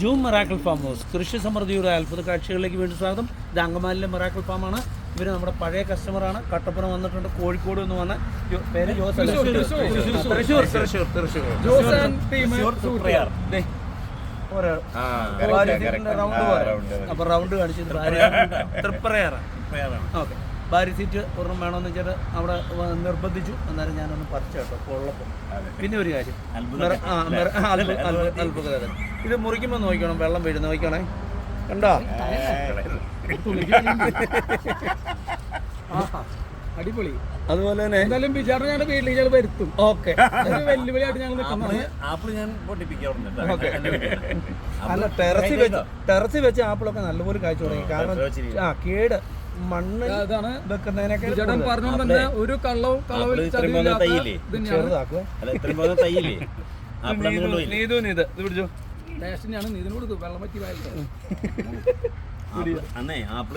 Zoom miracle farm house. കൃഷി സമൃദ്ധിയുടെ അത്ഭുത കാഴ്ചകളിലേക്ക് വീണ്ടും സ്വാഗതം. ഇത് അങ്കമാലിലെ ഫാം ആണ്. ഇവർ നമ്മുടെ പഴയ കസ്റ്റമറാണ് കട്ടപ്പുറം വന്നിട്ടുണ്ട്. കോഴിക്കോട് നിന്ന് വന്ന പേര്? തൃശ്ശൂർ, അപ്പൊ റൗണ്ട് കാണിച്ചു തൃപ്രയാറാണ്. ഓക്കെ. ഭാര്യ സീറ്റ് ഒരെണ്ണം വേണമെന്ന് വെച്ചിട്ട് അവിടെ നിർബന്ധിച്ചു. എന്നാലും ഞാനൊന്ന് പറിച്ചു കേട്ടോ ഉള്ളപ്പോൾ പിന്നെ ഒരു കാര്യം. അത്ഭുതകരം ഇത് മുറിക്കുമ്പോൾ നോക്കണം വെള്ളം വീഴുന്ന നോക്കണേ കണ്ടോ. അടിപൊളി. അതുപോലെ തന്നെ എന്തായാലും വിചാരണ ഞങ്ങളുടെ വീട്ടിലേക്ക് ഞങ്ങൾ വരുത്തും. ഓക്കെ. വെല്ലുവിളിയായിട്ട് ഞങ്ങൾ ഞാൻ അല്ല ടെറസിൽ വെച്ച് ടെറസിൽ വെച്ച് ആപ്പിളൊക്കെ നല്ലപോലെ കാഴ്ച തുടങ്ങി. കാരണം ആ കേട്. മണ്ണ് അതാണ് വെക്കുന്നതിനൊക്കെ ചേട്ടൻ പറഞ്ഞ തന്നെ ഒരു കള്ളവും കളവും ടേസ്റ്റിനാണ് നീതിന് കൊടുക്കും വെള്ളം പറ്റി അന്നേ ആപ്പിൾ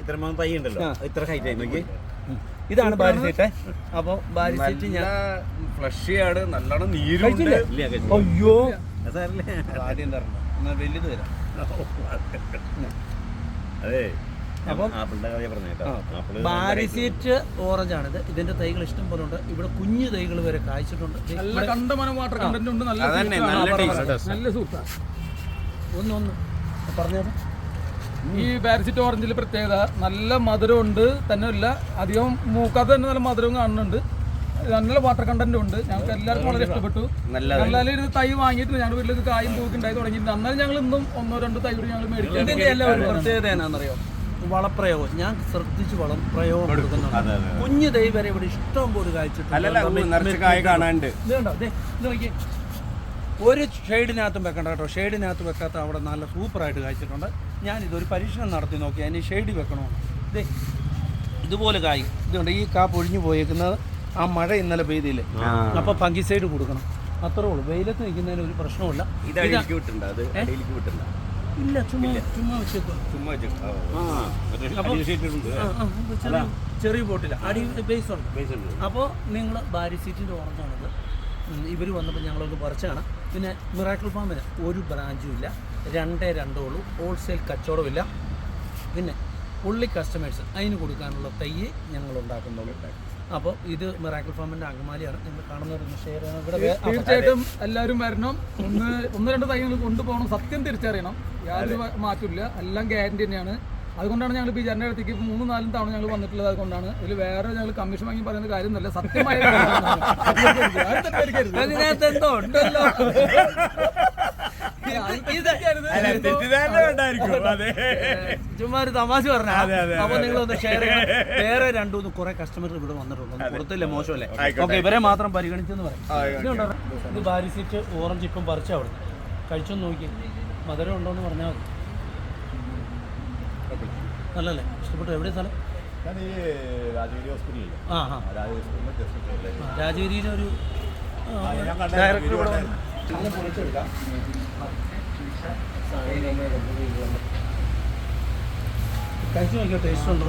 ഇത്രയും പോകുന്ന തൈ ഉണ്ടല്ലോ ഇത്ര ഹൈറ്റ് ആയി നോക്കി ഇതാണ് ബാരിസീറ്റ് അപ്പൊ അപ്പോൾ ഞാൻ ഫ്ലഷ് ഞാൻ ഫ്ലഷിയാണ് നല്ലോണം നീരും ഇല്ല അയ്യോ. ആദ്യം തരണം. എന്നാൽ വലുത് തരാം. അതെ. അപ്പം- ആപ്പിളിന്റെ കാര്യം പറഞ്ഞ കേട്ടോ. ആപ്പിൾ ഭാര്യ സീറ്റ് ഓറഞ്ച് ആണിത് ഇതിന്റെ തൈകൾ ഇഷ്ടം പോലെ ഉണ്ട് ഇവിടെ കുഞ്ഞു തൈകൾ വരെ കായ്ച്ചിട്ടുണ്ട്. നല്ല കണ്ടമാനം വാട്ടർ കണ്ടന്റ് ഉണ്ട്. നല്ല നല്ല സൂപ്പർ ഒന്ന് ഒന്ന് പറഞ്ഞത് ഈ ബാരിസിറ്റ് ഓറഞ്ചിൽ പ്രത്യേകത നല്ല മധുരമുണ്ട്. തന്നെയല്ല അധികം മൂക്കാത്ത തന്നെ നല്ല മധുരവും കാണുന്നുണ്ട്. നല്ല വാട്ടർ കണ്ടന്റ് ഉണ്ട്. ഞങ്ങൾക്ക് എല്ലാവർക്കും വളരെ ഇഷ്ടപ്പെട്ടു. എന്നാലും ഇത് തൈ വാങ്ങിയിട്ട് ഞങ്ങളുടെ വീട്ടിലേക്ക് കായും പൂക്ക് ഉണ്ടായി തുടങ്ങിയിട്ടുണ്ട്. എന്നാലും ഞങ്ങൾ ഇന്നും ഒന്നോ രണ്ടോ തൈ കൂടി ഞങ്ങൾ ഇതിന്റെ ഒരു പ്രത്യേകത എന്നാണെന്നറിയോ? വളപ്രയോഗം. ഞാൻ ശ്രദ്ധിച്ച് വളപ്രയോഗം കൊടുക്കുന്നുണ്ട് അതെ അതെ കുഞ്ഞു തൈ വരെ ഇവിടെ ഇഷ്ടം പോലെ കാഴ്ചിട്ടുണ്ട് ഒരു ഷെയ്ഡിനകത്തും വെക്കണ്ട കേട്ടോ. ഷെയ്ഡിനകത്ത് വെക്കാത്ത അവിടെ നല്ല സൂപ്പറായിട്ട് കായ്ച്ചിട്ടുണ്ട്. ഞാൻ ഇതൊരു പരീക്ഷണം നടത്തി നോക്കി. അതിന് ഷെയ്ഡ് വെക്കണോ? ദേ ഇതുപോലെ കായ്. ഇതുകൊണ്ട് ഈ കാ പൊഴിഞ്ഞു പോയേക്കുന്നത് ആ മഴ ഇന്നലെ പെയ്തില്ലേ? അപ്പോൾ സൈഡ് കൊടുക്കണം. അത്രേ ഉള്ളൂ. വെയിലത്ത് നിൽക്കുന്നതിന് ഒരു പ്രശ്നമില്ല ഇത് ഇല്ല ചുമ്മാ ചെറിയ ചെറിയ ബോട്ടില്ല അടി ബേസ് ഉണ്ട്. ബേസ് ഉണ്ട്. അപ്പോൾ നിങ്ങൾ ബാരി സീറ്റിന്റെ ഓർമ്മയാണത് ഇവർ വന്നപ്പോൾ ഞങ്ങളൊന്ന് പറിച്ചാണ്. പിന്നെ മിറാക്കിൾ ഫാമിന് ഒരു ബ്രാഞ്ചും ഇല്ല. രണ്ടേ രണ്ടേ ഉള്ളൂ. ഹോൾസെയിൽ കച്ചവടമില്ല പിന്നെ ഉള്ളി കസ്റ്റമേഴ്സ് അതിന് കൊടുക്കാനുള്ള തൈ ഞങ്ങൾ ഉണ്ടാക്കുന്നുള്ളൂ അപ്പോൾ ഇത് മിറാക്കിൾ ഫാമിന്റെ അങ്കമാലിയാണ്. നിങ്ങൾ കാണുന്ന തീർച്ചയായിട്ടും എല്ലാവരും വരണം. ഒന്ന് ഒന്ന് രണ്ട് തൈകൾ കൊണ്ടുപോകണം. സത്യം തിരിച്ചറിയണം. യാതൊരു മാറ്റമില്ല എല്ലാം ഗ്യാരണ്ടി തന്നെയാണ്. അതുകൊണ്ടാണ് ഞങ്ങൾ ബിജാറിന്റെ അടുത്തേക്ക് മൂന്ന് മൂന്നും നാലും തവണ ഞങ്ങൾ വന്നിട്ടുള്ളത്. അതുകൊണ്ടാണ് ഇതിൽ വേറെ ഞങ്ങൾ കമ്മീഷൻ വാങ്ങി പറയുന്ന കാര്യമൊന്നുമല്ല. സത്യമായ ചുമ്മാ ഒരു തമാശ പറഞ്ഞ? അതെ, അതെ, അപ്പൊ. നിങ്ങൾ ഒന്ന് ഷെയർ ചെയ്യണം. വേറെ രണ്ടു മൂന്ന് കുറെ കസ്റ്റമർ ഇവിടെ വന്നിട്ടുണ്ട്. കൊടുത്തില്ലേ? മോശമല്ലേ. ഓക്കെ ഇവരെ മാത്രം പരിഗണിച്ചെന്ന് പറയും. ഇത് ബാരിസിറ്റ് ഓറഞ്ച് ഇപ്പം പറിച്ച അവിടെ കഴിച്ചൊന്ന് നോക്കി. മധുരം ഉണ്ടോ എന്ന് പറഞ്ഞാൽ മതി. നല്ലല്ലേ ഇഷ്ടപ്പെട്ടു. എവിടെ സ്ഥലം? ഞാൻ ഈ രാജഗിരി ഹോസ്പിറ്റലില്ലേ ആ ആ. രാജഗിരിയിലെ ഒരു ഡയറക്ടർ ഇവിടെ പൊളിച്ചെടുക്കാം. കഴിച്ചു നോക്കിയോ ടേസ്റ്റ് ഉണ്ടോ.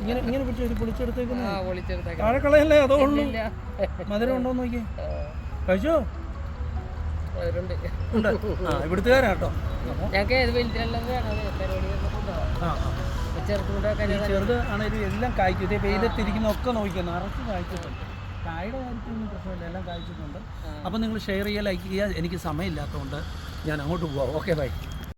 ഇങ്ങനെ ഇങ്ങനെ പിടിച്ചോ ഇത് പൊളിച്ചെടുത്തേക്കുന്നു താഴെ കളയല്ലേ അതോ ഉള്ളൂ? മധുരം ഉണ്ടോ നോക്കിയേ. കഴിച്ചോ? ഇവിടുത്തുകാരാട്ടോ ഞങ്ങൾക്ക് ചെറുത് ആണെങ്കിലും എല്ലാം കായ്ക്കും. ഇതേ വെയിലത്തിരിക്കുന്ന ഒക്കെ നോക്കിയാൽ നിറച്ച് കായ്ച്ചിട്ടുണ്ട്. കായുടെ കാര്യത്തിലൊന്നും പ്രശ്നമില്ല. എല്ലാം കായ്ച്ചിട്ടുണ്ട്. അപ്പം നിങ്ങൾ ഷെയർ ചെയ്യുക ലൈക്ക് ചെയ്യുക. എനിക്ക് സമയമില്ലാത്തതുകൊണ്ട് ഞാൻ അങ്ങോട്ട് പോവാം. Okay bye